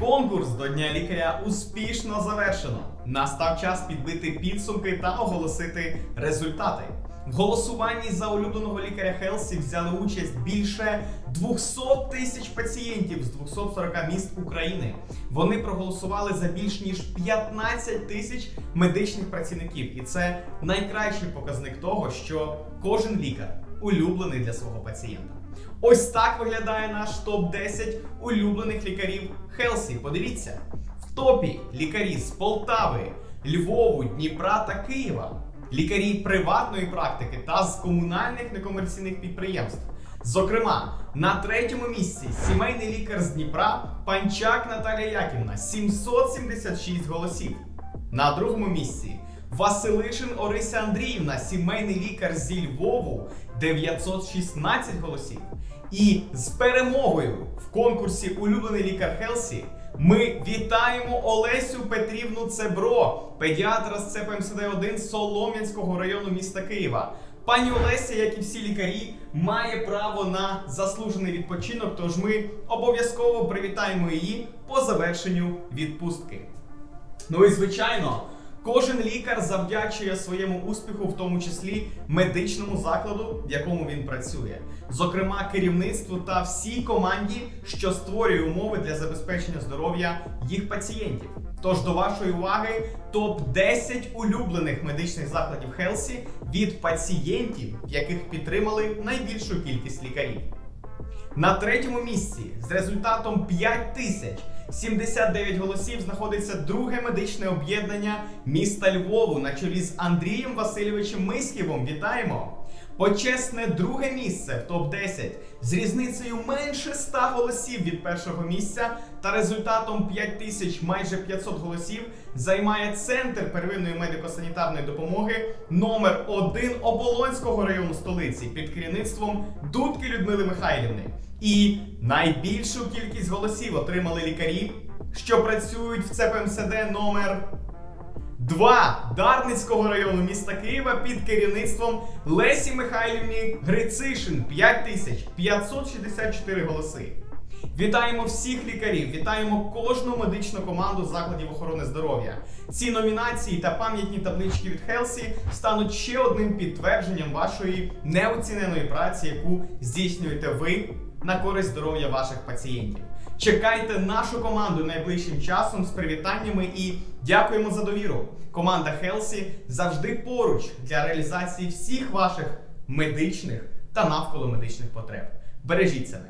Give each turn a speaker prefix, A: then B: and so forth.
A: Конкурс до Дня лікаря успішно завершено. Настав час підбити підсумки та оголосити результати. В голосуванні за улюбленого лікаря Хелсі взяли участь більше 200 тисяч пацієнтів з 240 міст України. Вони проголосували за більш ніж 15 тисяч медичних працівників, і це найкращий показник того, що кожен лікар улюблений для свого пацієнта. Ось так виглядає наш топ-10 улюблених лікарів Хелсі. Подивіться, в топі лікарі з Полтави, Львову, Дніпра та Києва, лікарі приватної практики та з комунальних некомерційних підприємств. Зокрема, на третьому місці сімейний лікар з Дніпра Панчак Наталія Яківна 776 голосів. На другому місці Василишин Орися Андріївна, сімейний лікар зі Львову 916 голосів. І з перемогою в конкурсі Улюблений лікар Хелсі ми вітаємо Олесю Петрівну Цебро, педіатра з ЦПМСД 1 Солом'янського району міста Києва. Пані Олеся, як і всі лікарі, має право на заслужений відпочинок, тож ми обов'язково привітаємо її по завершенню відпустки. Ну і звичайно, кожен лікар завдячує своєму успіху, в тому числі медичному закладу, в якому він працює, зокрема керівництву та всій команді, що створює умови для забезпечення здоров'я їх пацієнтів. Тож до вашої уваги топ 10 улюблених медичних закладів Хелсі від пацієнтів, яких підтримали найбільшу кількість лікарів. На третьому місці з результатом 5079 голосів знаходиться друге медичне об'єднання міста Львову на чолі з Андрієм Васильовичем Мисківом. Вітаємо! Почесне друге місце в топ-10 з різницею менше 100 голосів від першого місця та результатом 5000 майже 500 голосів займає центр первинної медико-санітарної допомоги номер 1 Оболонського району столиці під керівництвом Дудки Людмили Михайлівни. І найбільшу кількість голосів отримали лікарі, що працюють в ЦПМСД номер 2 Дарницького району міста Києва під керівництвом Лесі Михайлівні Грицишин 5564 голоси. Вітаємо всіх лікарів, вітаємо кожну медичну команду закладів охорони здоров'я. Ці номінації та пам'ятні таблички від Хелсі стануть ще одним підтвердженням вашої неоціненої праці, яку здійснюєте ви на користь здоров'я ваших пацієнтів. Чекайте нашу команду найближчим часом з привітаннями і дякуємо за довіру. Команда Хелсі завжди поруч для реалізації всіх ваших медичних та навколо медичних потреб. Бережіть себе.